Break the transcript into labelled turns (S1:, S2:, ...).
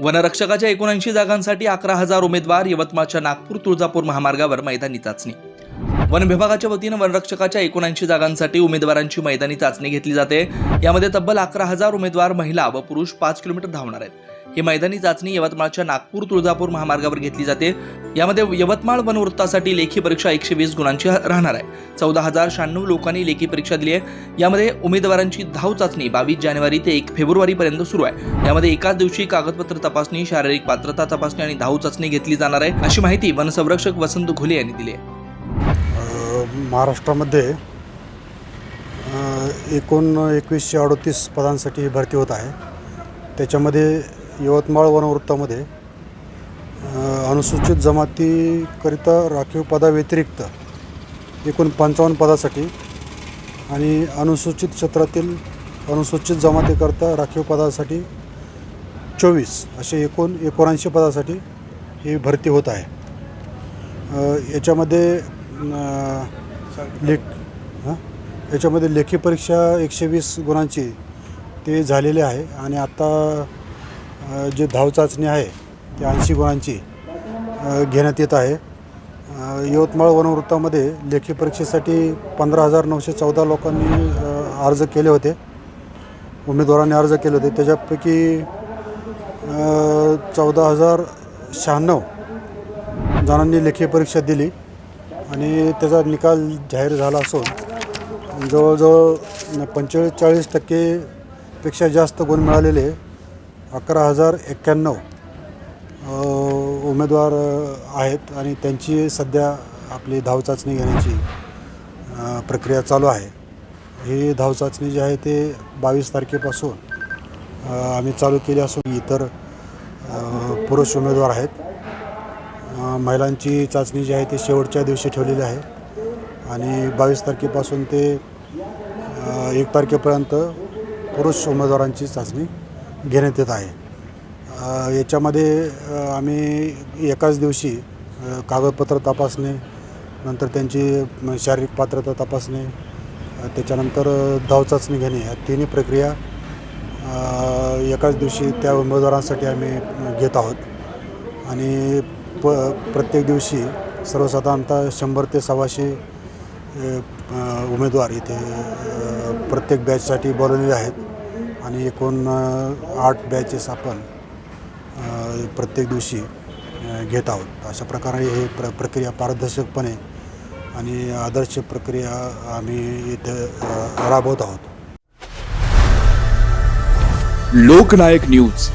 S1: वनरक्षकाच्या एकोणऐंशी जागांसाठी अकरा हजार उमेदवार यवतमाळच्या नागपूर तुळजापूर महामार्गावर मैदानी चाचणी. वन विभागाच्या वतीनं वनरक्षकाच्या एकोणऐंशी जागांसाठी उमेदवारांची मैदानी चाचणी घेतली जाते. यामध्ये तब्बल अकरा हजार उमेदवार महिला व पुरुष पाच किलोमीटर धावणार आहेत. ही मैदानी चाचणी यवतमाळच्या नागपूर तुळजापूर महामार्गावर घेतली जाते. यामध्ये यवतमाळ वनवृत्तासाठी लेखी परीक्षा एकशे वीस गुणांची राहणार आहे. चौदा हजार शहाण्णव लोकांनी लेखी परीक्षा दिली आहे. यामध्ये उमेदवारांची धाव चाचणी बावीस जानेवारी ते एक फेब्रुवारीपर्यंत सुरू आहे. यामध्ये एकाच दिवशी कागदपत्र तपासणी शारीरिक पात्रता तपासणी आणि धाव चाचणी घेतली जाणार आहे अशी माहिती वनसंरक्षक वसंत घुले यांनी दिली आहे.
S2: महाराष्ट्रामध्ये एकूण एकवीसशे अडतीस पदांसाठी भरती होत आहे. त्याच्यामध्ये यवतमाळ वनवृत्तामध्ये अनुसूचित जमातीकरिता राखीव पदाव्यतिरिक्त एकूण पंचावन्न पदासाठी आणि अनुसूचित क्षेत्रातील अनुसूचित जमातीकरता राखीव पदासाठी चोवीस असे एकूण एकोणऐंशी पदासाठी ही भरती होत आहे. याच्यामध्ये लेख हां? याच्यामध्ये लेखी परीक्षा एकशे वीस गुणांची ते झालेली आहे आणि आत्ता जे धाव चाचणी आहे ती ऐंशी गुणांची घेण्यात येत आहे. यवतमाळ वनवृत्तामध्ये लेखी परीक्षेसाठी पंधरा हजार नऊशे चौदा लोकांनी अर्ज केले होते. उमेदवारांनी अर्ज केले होते. त्याच्यापैकी चौदा हजार शहाण्णव जणांनी लेखी परीक्षा दिली आणि त्याचा निकाल जाहीर झाला असून जवळजवळ पंचेचाळीस टक्केपेक्षा जास्त गुण मिळालेले अकरा हजार एक्क्याण्णव उमेदवार आहेत आणि त्यांची सध्या आपली धावचाचणी घेण्याची प्रक्रिया चालू आहे. ही धावचाचणी जी आहे ते बावीस तारखेपासून आम्ही चालू केली असून इतर पुरुष उमेदवार आहेत. महिलांची चाचणी जी आहे ती शेवटच्या दिवशी ठेवलेली आहे आणि बावीस तारखेपासून ते एक तारखेपर्यंत पुरुष उमेदवारांची चाचणी घेण्यात येत आहे. याच्यामध्ये आम्ही एकाच दिवशी कागदपत्र तपासणे नंतर त्यांची शारीरिक पात्रता तपासणे त्याच्यानंतर धावचाचणी धाव चाचणी घेणे या तिन्ही प्रक्रिया एकाच दिवशी त्या उमेदवारांसाठी आम्ही घेत आहोत. आणि प प्रत्येक दिवशी सर्वसाधारणतः शंभर ते सव्वाशे उमेदवार इथे प्रत्येक बॅचसाठी बोलवलेले आहेत. आणि एकूण आठ बॅचेस आपण प्रत्येक दिवशी घेत आहोत. अशा प्रकारे हे प्र प्रक्रिया पारदर्शकपणे आणि आदर्श प्रक्रिया आम्ही इथं राबवत आहोत.
S3: लोकनायक न्यूज.